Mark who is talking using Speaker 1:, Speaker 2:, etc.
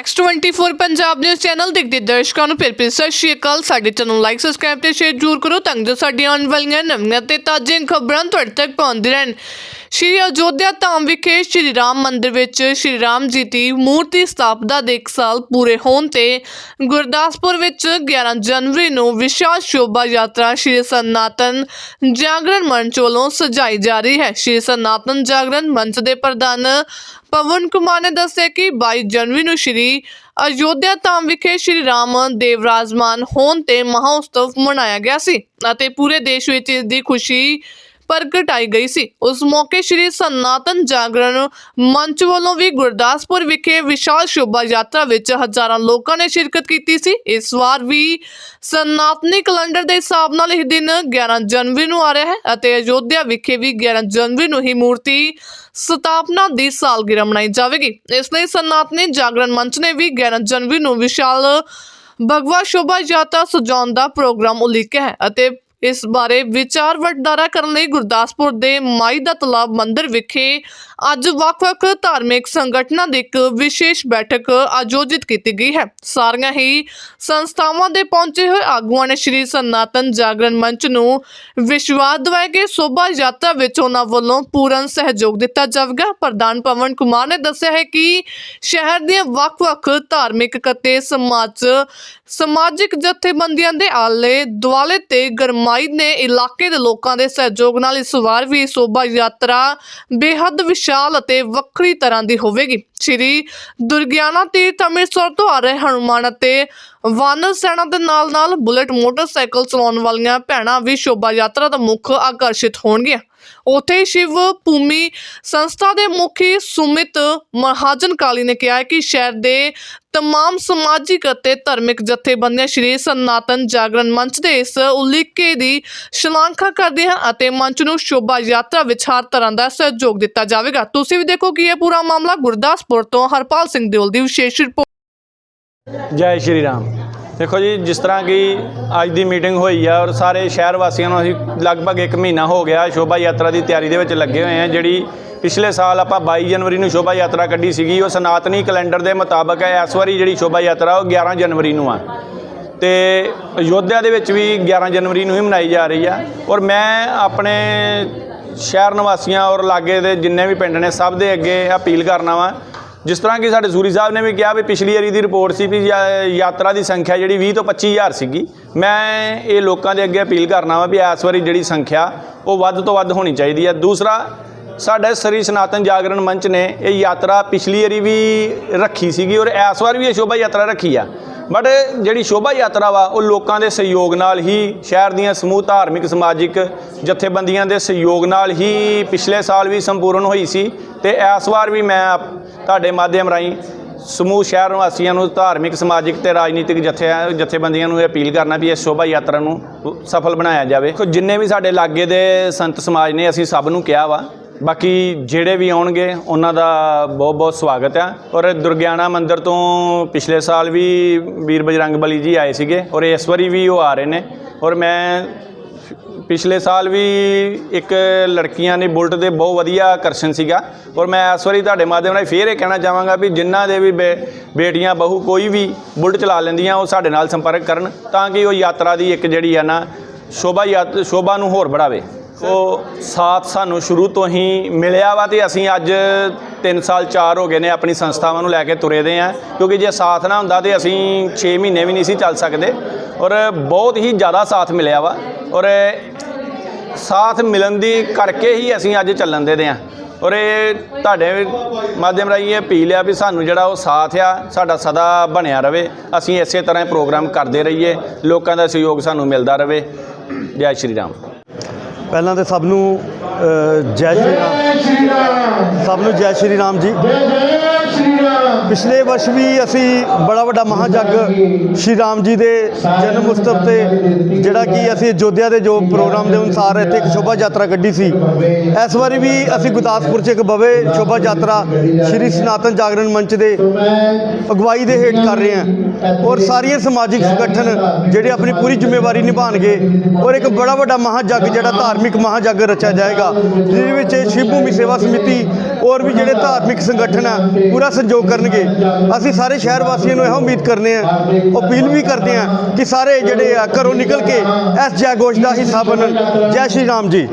Speaker 1: X24 Punjab news channel ਦੇਖਦੇ ਦਰਸ਼ਕਾਂ ਨੂੰ ਫਿਰ ਫਿਰ ਸਤਿ ਸ਼੍ਰੀ ਅਕਾਲ। ਸਾਡੇ ਚੈਨਲ ਲਾਈਕ ਸਬਸਕ੍ਰਾਈਬ ਤੇ ਸ਼ੇਅਰ ਜ਼ਰੂਰ ਕਰੋ ਤਾਂ ਜੋ ਸਾਡੀਆਂ ਆਉਣ ਵਾਲੀਆਂ ਨਵੀਆਂ ਤੇ ਤਾਜ਼ੀਆਂ ਖਬਰਾਂ ਤੁਹਾਡੇ ਤੱਕ ਪਹੁੰਚਦੀਆਂ ਰਹਿਣ। ਸ਼੍ਰੀ ਅਯੋਧਿਆ ਧਾਮ ਵਿਖੇ ਸ਼੍ਰੀ ਰਾਮ ਮੰਦਿਰ ਵਿੱਚ ਸ਼੍ਰੀ ਰਾਮ ਜੀ ਦੀ ਮੂਰਤੀ ਸਥਾਪਨਾ ਦੇ ਇੱਕ ਸਾਲ ਪੂਰੇ ਹੋਣ ਤੇ ਗੁਰਦਾਸਪੁਰ ਵਿੱਚ 11 ਜਨਵਰੀ ਨੂੰ ਵਿਸ਼ਾਲ ਸ਼ੋਭਾ ਯਾਤਰਾ ਸ਼੍ਰੀ ਸਨਾਤਨ ਜਾਗਰਣ ਮੰਚ ਵੱਲੋਂ ਸਜਾਈ ਜਾ ਰਹੀ ਹੈ। ਸ਼੍ਰੀ ਸਨਾਤਨ ਜਾਗਰਣ ਮੰਚ ਦੇ ਪ੍ਰਧਾਨ ਪਵਨ ਕੁਮਾਰ ਨੇ ਦੱਸਿਆ ਕਿ 22 ਜਨਵਰੀ ਨੂੰ ਸ਼੍ਰੀ ਅਯੋਧਿਆ ਧਾਮ ਵਿਖੇ ਸ਼੍ਰੀ ਰਾਮ ਦੇ ਵਿਰਾਜਮਾਨ ਹੋਣ ਤੇ ਮਹਾ ਉਤਸਵ ਮਨਾਇਆ ਗਿਆ ਸੀ ਅਤੇ ਪੂਰੇ ਦੇਸ਼ ਵਿੱਚ ਇਸ ਦੀ ਖੁਸ਼ੀ ਪ੍ਰਗਟਾਈ ਗਈ ਸੀ। ਉਸ ਮੌਕੇ ਸ਼੍ਰੀ ਸਨਾਤਨ ਜਾਗਰਣ ਮੰਚ ਵੱਲੋਂ ਵੀ ਗੁਰਦਾਸਪੁਰ ਵਿਖੇ ਵਿਸ਼ਾਲ ਸ਼ੋਭਾ ਯਾਤਰਾ ਵਿੱਚ ਹਜ਼ਾਰਾਂ ਲੋਕਾਂ ਨੇ ਸ਼ਿਰਕਤ ਕੀਤੀ ਸੀ। ਇਸ ਵਾਰ ਵੀ ਸਨਾਤਨੀ ਕੈਲੰਡਰ ਦੇ ਹਿਸਾਬ ਨਾਲ ਇਹ ਦਿਨ 11 ਜਨਵਰੀ ਨੂੰ ਆ ਰਿਹਾ ਹੈ ਅਤੇ ਅਯੋਧਿਆ ਵਿਖੇ ਵੀ 11 ਜਨਵਰੀ ਨੂੰ ਹੀ ਮੂਰਤੀ ਸਥਾਪਨਾ ਦੀ ਸਾਲਗਿਰਾ ਮਨਾਈ ਜਾਵੇਗੀ। ਇਸ ਲਈ ਸਨਾਤਨੀ ਜਾਗਰਣ ਮੰਚ ਨੇ ਵੀ 11 ਜਨਵਰੀ ਨੂੰ ਵਿਸ਼ਾਲ ਭਗਵਾ ਸ਼ੋਭਾ ਯਾਤਰਾ ਸਜਾਉਣ ਦਾ ਪ੍ਰੋਗਰਾਮ ਉਲੀਕਿਆ ਹੈ ਅਤੇ ਇਸ ਬਾਰੇ ਵਿਚਾਰ ਵਟਾਂਦਰਾ ਕਰਨ ਲਈ ਗੁਰਦਾਸਪੁਰ ਦੇ ਮਾਈ ਦਾ ਤਲਾਬ ਮੰਦਿਰ ਵਿਖੇ ਅੱਜ ਵੱਖ-ਵੱਖ ਧਾਰਮਿਕ ਸੰਗਠਨਾਂ ਦੀ ਇੱਕ ਵਿਸ਼ੇਸ਼ ਬੈਠਕ ਆਯੋਜਿਤ ਕੀਤੀ ਗਈ ਹੈ। ਸਾਰੀਆਂ ਹੀ ਸੰਸਥਾਵਾਂ ਦੇ ਪਹੁੰਚੇ ਹੋਏ ਆਗੂਆਂ ਨੇ ਸ਼੍ਰੀ ਸਨਾਤਨ ਜਾਗਰਣ ਮੰਚ ਨੂੰ ਵਿਸ਼ਵਾਸ ਦਿਵਾਇਆ ਕਿ ਸ਼ੋਭਾ ਯਾਤਰਾ ਵਿੱਚ ਉਹਨਾਂ ਵੱਲੋਂ ਪੂਰਨ ਸਹਿਯੋਗ ਦਿੱਤਾ ਜਾਵੇਗਾ। ਪ੍ਰਧਾਨ ਪਵਨ ਕੁਮਾਰ ਨੇ ਦੱਸਿਆ ਹੈ ਕਿ ਸ਼ਹਿਰ ਦੀਆਂ ਵੱਖ-ਵੱਖ ਧਾਰਮਿਕ ਅਤੇ ਸਮਾਜ, ਸਮਾਜਿਕ ਜਥੇਬੰਦੀਆਂ ਦੇ ਆਲੇ ਦੁਆਲੇ ਤੇ ਗਰਮਾਈ ਨੇ ਇਲਾਕੇ ਦੇ ਲੋਕਾਂ ਦੇ ਸਹਿਯੋਗ ਨਾਲ ਇਸ ਵਾਰ ਵੀ ਸ਼ੋਭਾ ਯਾਤਰਾ ਬੇਹੱਦ ਵਿਸ਼ਾਲ ਅਤੇ ਵੱਖਰੀ ਤਰ੍ਹਾਂ ਦੀ ਹੋਵੇਗੀ। ਸ਼੍ਰੀ ਦੁਰਗਿਆਨਾ ਤੀਰਥ ਅੰਮ੍ਰਿਤਸਰ ਤੋਂ ਆ ਰਹੇ ਹਨੂਮਾਨ ਅਤੇ ਵਾਨਰ ਸੈਨਾ ਦੇ ਨਾਲ ਨਾਲ ਬੁਲੇਟ ਮੋਟਰਸਾਈਕਲ ਚਲਾਉਣ ਵਾਲੀਆਂ ਭੈਣਾਂ ਵੀ ਸ਼ੋਭਾ ਯਾਤਰਾ ਦਾ ਮੁੱਖ ਆਕਰਸ਼ਿਤ ਹੋਣਗੀਆਂ। ਉੱਥੇ ਸ਼ਿਵ ਭੂਮੀ ਸੰਸਥਾ ਦੇ ਮੁਖੀ ਸੁਮਿਤ ਮਹਾਜਨ ਕਾਲੀ ਨੇ ਕਿਹਾ ਕਿ ਸ਼ਹਿਰ ਦੇ ਤਮਾਮ ਸਮਾਜਿਕ ਅਤੇ ਧਾਰਮਿਕ ਜਥੇਬੰਦੀਆਂ ਸ਼੍ਰੀ ਸਨਾਤਨ ਜਾਗਰਣ ਮੰਚ ਦੇ ਇਸ ਉਲੀਕੇ ਦੀ ਸ਼ਲਾਘਾ ਕਰਦੇ ਹਨ ਅਤੇ ਮੰਚ ਨੂੰ ਸ਼ੋਭਾ ਯਾਤਰਾ ਵਿੱਚ ਹਰ ਤਰ੍ਹਾਂ ਦਾ ਸਹਿਯੋਗ ਦਿੱਤਾ ਜਾਵੇਗਾ। ਤੁਸੀਂ ਵੀ ਦੇਖੋ ਕਿ ਇਹ ਪੂਰਾ ਮਾਮਲਾ ਗੁਰਦਾਸਪੁਰ ਤੋਂ ਹਰਪਾਲ ਸਿੰਘ ਦਿਓਲ ਦੀ ਵਿਸ਼ੇਸ਼ ਰਿਪੋਰਟ
Speaker 2: ਜੈ ਸ਼੍ਰੀ ਰਾਮ। ਦੇਖੋ ਜੀ, ਜਿਸ ਤਰ੍ਹਾਂ ਕਿ ਅੱਜ ਦੀ ਮੀਟਿੰਗ ਹੋਈ ਆ ਔਰ ਸਾਰੇ ਸ਼ਹਿਰ ਵਾਸੀਆਂ ਨੂੰ ਅਸੀਂ ਲਗਭਗ 1 ਮਹੀਨਾ ਹੋ ਗਿਆ ਸ਼ੋਭਾ ਯਾਤਰਾ ਦੀ ਤਿਆਰੀ ਦੇ ਵਿੱਚ ਲੱਗੇ ਹੋਏ ਆ, ਜਿਹੜੀ ਪਿਛਲੇ ਸਾਲ ਆਪਾਂ 22 ਜਨਵਰੀ ਨੂੰ ਸ਼ੋਭਾ ਯਾਤਰਾ ਕੱਢੀ ਸੀਗੀ, ਉਹ ਸਨਾਤਨੀ ਕੈਲੰਡਰ ਦੇ ਮੁਤਾਬਕ ਹੈ ਇਸ ਵਾਰੀ ਜਿਹੜੀ ਸ਼ੋਭਾ ਯਾਤਰਾ ਉਹ 11 ਜਨਵਰੀ ਨੂੰ ਆ। ਤੇ ਅਯੋਧਿਆ ਦੇ ਵਿੱਚ ਵੀ 11 ਜਨਵਰੀ ਨੂੰ ਹੀ ਮਨਾਈ ਜਾ ਰਹੀ ਆ ਔਰ ਮੈਂ ਆਪਣੇ ਸ਼ਹਿਰ ਨਿਵਾਸੀਆਂ ਔਰ ਲਾਗੇ ਦੇ ਜਿੰਨੇ ਵੀ ਪਿੰਡ ਨੇ, ਸਭ ਦੇ ਅੱਗੇ ਅਪੀਲ ਕਰਨਾ ਵਾ ਜਿਸ ਤਰ੍ਹਾਂ ਕਿ ਸਾਡੇ ਸੂਰੀ ਸਾਹਿਬ ਨੇ ਵੀ ਕਿਹਾ ਵੀ ਪਿਛਲੀ ਵਾਰੀ ਦੀ ਰਿਪੋਰਟ ਸੀ ਵੀ ਯਾ- ਯਾਤਰਾ ਦੀ ਸੰਖਿਆ ਜਿਹੜੀ 20 ਤੋਂ 25000 ਸੀਗੀ। ਮੈਂ ਇਹ ਲੋਕਾਂ ਦੇ ਅੱਗੇ ਅਪੀਲ ਕਰਨਾ ਵਾ ਵੀ ਇਸ ਵਾਰੀ ਜਿਹੜੀ ਸੰਖਿਆ ਉਹ ਵੱਧ ਤੋਂ ਵੱਧ ਹੋਣੀ ਚਾਹੀਦੀ ਹੈ ਦੂਸਰਾ, ਸਾਡਾ ਸ੍ਰੀ ਸਨਾਤਨ ਜਾਗਰਣ ਮੰਚ ਨੇ ਇਹ ਯਾਤਰਾ ਪਿਛਲੀ ਵਾਰੀ ਵੀ ਰੱਖੀ ਸੀਗੀ ਔਰ ਇਸ ਵਾਰ ਵੀ ਇਹ ਸ਼ੋਭਾ ਯਾਤਰਾ ਰੱਖੀ ਆ। ਬਟ ਜਿਹੜੀ ਸ਼ੋਭਾ ਯਾਤਰਾ ਵਾ, ਉਹ ਲੋਕਾਂ ਦੇ ਸਹਿਯੋਗ ਨਾਲ ਹੀ, ਸ਼ਹਿਰ ਦੀਆਂ ਸਮੂਹ ਧਾਰਮਿਕ, ਸਮਾਜਿਕ ਜਥੇਬੰਦੀਆਂ ਦੇ ਸਹਿਯੋਗ ਨਾਲ ਹੀ ਪਿਛਲੇ ਸਾਲ ਵੀ ਸੰਪੂਰਨ ਹੋਈ ਸੀ ਤੇ ਇਸ ਵਾਰ ਵੀ ਮੈਂ ਆਪ- ਤੁਹਾਡੇ ਮਾਧਿਅਮ ਰਾਹੀਂ ਸਮੂਹ ਸ਼ਹਿਰ ਵਾਸੀਆਂ ਨੂੰ, ਧਾਰਮਿਕ, ਸਮਾਜਿਕ ਤੇ ਰਾਜਨੀਤਿਕ ਜਥਿਆਂ ਜਥੇਬੰਦੀਆਂ ਨੂੰ ਇਹ ਅਪੀਲ ਕਰਨਾ ਵੀ ਇਸ ਸ਼ੋਭਾ ਯਾਤਰਾ ਨੂੰ ਸਫਲ ਬਣਾਇਆ ਜਾਵੇ। ਦੇਖੋ, ਜਿੰਨੇ ਵੀ ਸਾਡੇ ਲਾਗੇ ਦੇ ਸੰਤ ਸਮਾਜ ਨੇ, ਅਸੀਂ ਸਭ ਨੂੰ ਕਿਹਾ ਵਾ ਬਾਕੀ ਜਿਹੜੇ ਵੀ ਆਉਣਗੇ, ਉਹਨਾਂ ਦਾ ਬਹੁਤ ਬਹੁਤ ਸਵਾਗਤ ਆ। ਔਰ ਦੁਰਗਿਆਣਾ ਮੰਦਿਰ ਤੋਂ ਪਿਛਲੇ ਸਾਲ ਵੀ ਵੀਰ ਬਜਰੰਗ ਬਲੀ ਜੀ ਆਏ ਸੀਗੇ, ਔਰ ਇਸ ਵਾਰੀ ਵੀ ਉਹ ਆ ਰਹੇ ਨੇ। ਔਰ ਮੈਂ ਪਿਛਲੇ ਸਾਲ ਵੀ ਇੱਕ ਲੜਕੀਆਂ ਨੇ ਬੁਲਟ ਦੇ ਬਹੁਤ ਵਧੀਆ ਆਕਰਸ਼ਣ ਸੀਗਾ। ਔਰ ਮੈਂ ਇਸ ਵਾਰੀ ਤੁਹਾਡੇ ਮਾਧਿਅਮ ਨਾਲ ਫੇਰ ਇਹ ਕਹਿਣਾ ਚਾਹਾਂਗਾ ਵੀ ਜਿਨ੍ਹਾਂ ਦੇ ਵੀ ਬੇ- ਬੇਟੀਆਂ, ਬਹੂ ਕੋਈ ਵੀ ਬੁਲਟ ਚਲਾ ਲੈਂਦੀਆਂ, ਉਹ ਸਾਡੇ ਨਾਲ ਸੰਪਰਕ ਕਰਨ ਤਾਂ ਕਿ ਉਹ ਯਾਤਰਾ ਦੀ ਇੱਕ ਜਿਹੜੀ ਆ ਨਾ, ਸ਼ੋਭਾ ਯਾਤ, ਸ਼ੋਭਾ ਨੂੰ ਹੋਰ ਵਧਾਵੇ ਉਹ ਸਾਥ ਸਾਨੂੰ ਸ਼ੁਰੂ ਤੋਂ ਹੀ ਮਿਲਿਆ ਵਾ ਤੇ ਅਸੀਂ ਅੱਜ 3 ਸਾਲ 4 ਹੋ ਗਏ ਨੇ ਆਪਣੀ ਸੰਸਥਾਵਾਂ ਨੂੰ ਲੈ ਕੇ ਤੁਰੇ ਦੇ ਆ। ਕਿਉਂਕਿ ਜੇ ਸਾਥ ਨਾ ਹੁੰਦਾ ਤੇ ਅਸੀਂ 6 ਮਹੀਨੇ ਵੀ ਨਹੀਂ ਸੀ ਚੱਲ ਸਕਦੇ। ਔਰ ਬਹੁਤ ਹੀ ਜ਼ਿਆਦਾ ਸਾਥ ਮਿਲਿਆ ਵਾ। ਔਰ ਸਾਥ ਮਿਲਣ ਦੀ ਕਰਕੇ ਹੀ ਅਸੀਂ ਅੱਜ ਚੱਲਣ ਦੇ ਦੇ ਆ। ਔਰ ਇਹ ਤੁਹਾਡੇ ਮਾਧਿਅਮ ਰਾਹੀਂ ਇਹ ਅਪੀਲ ਆ ਵੀ ਸਾਨੂੰ ਜਿਹੜਾ ਉਹ ਸਾਥ ਆ, ਸਾਡਾ ਸਦਾ ਬਣਿਆ ਰਵੇ। ਅਸੀਂ ਇਸੇ ਤਰ੍ਹਾਂ ਪ੍ਰੋਗਰਾਮ ਕਰਦੇ ਰਹੀਏ। ਲੋਕਾਂ ਦਾ ਸਹਿਯੋਗ ਸਾਨੂੰ ਮਿਲਦਾ ਰਵੇ। ਜੈ ਸ਼੍ਰੀ ਰਾਮ।
Speaker 3: ਪਹਿਲਾਂ ਤਾਂ ਸਭ ਨੂੰ ਜੈ ਸ਼੍ਰੀ ਰਾਮ। ਸਭ ਨੂੰ ਜੈ ਸ਼੍ਰੀ ਰਾਮ ਜੀ। ਪਿਛਲੇ ਵਰਸ਼ ਵੀ ਅਸੀਂ ਬੜਾ ਵੱਡਾ ਮਹਾਜਗ ਸ਼੍ਰੀ ਰਾਮ ਜੀ ਦੇ ਜਨਮ ਉਤਸਵ ਤੇ ਜਿਹੜਾ ਕਿ ਅਸੀਂ ਅਯੋਧਿਆ ਦੇ ਜੋ ਪ੍ਰੋਗਰਾਮ ਦੇ ਅਨੁਸਾਰ ਇੱਥੇ ਇੱਕ ਸ਼ੋਭਾ ਯਾਤਰਾ ਕੱਢੀ ਸੀ। ਇਸ ਵਾਰੀ ਵੀ ਅਸੀਂ ਗੁਰਦਾਸਪੁਰ 'ਚ ਇੱਕ ਬਵੇ ਸ਼ੋਭਾ ਯਾਤਰਾ ਸ਼੍ਰੀ ਸਨਾਤਨ ਜਾਗਰਣ ਮੰਚ ਦੇ ਅਗਵਾਈ ਦੇ ਹੇਠ ਕਰ ਰਹੇ ਹਾਂ ਔਰ ਸਾਰੀਆਂ ਸਮਾਜਿਕ ਸੰਗਠਨ ਜਿਹੜੇ ਆਪਣੀ ਪੂਰੀ ਜ਼ਿੰਮੇਵਾਰੀ ਨਿਭਾਣਗੇ ਔਰ ਇੱਕ ਬੜਾ ਵੱਡਾ ਮਹਾਜਗ ਜਿਹੜਾ ਧਾਰਮਿਕ ਮਹਾਜਗ ਰਚਿਆ ਜਾਏਗਾ, ਜਿਹਦੇ ਵਿੱਚ ਸ਼ਿਵ ਭੂਮੀ ਸੇਵਾ ਸਮਿਤੀ ਔਰ ਵੀ ਜਿਹੜੇ ਧਾਰਮਿਕ ਸੰਗਠਨ ਆ, ਪੂਰਾ ਸਹਿਯੋਗ ਕਰਨਗੇ। ਹੋਣਗੇ ਅਸੀਂ ਸਾਰੇ ਸ਼ਹਿਰ ਵਾਸੀਆਂ ਨੂੰ ਇਹੋ ਉਮੀਦ ਕਰਨੇ ਆ, ਅਪੀਲ ਵੀ ਕਰਦੇ ਆ ਕਿ ਸਾਰੇ ਜਿਹੜੇ ਆ ਘਰੋਂ ਨਿਕਲ ਕੇ ਇਸ ਜੈ ਘੋਸ਼ ਦਾ ਹਿੱਸਾ ਬਣਨ। ਜੈ ਸ਼੍ਰੀ ਰਾਮ ਜੀ।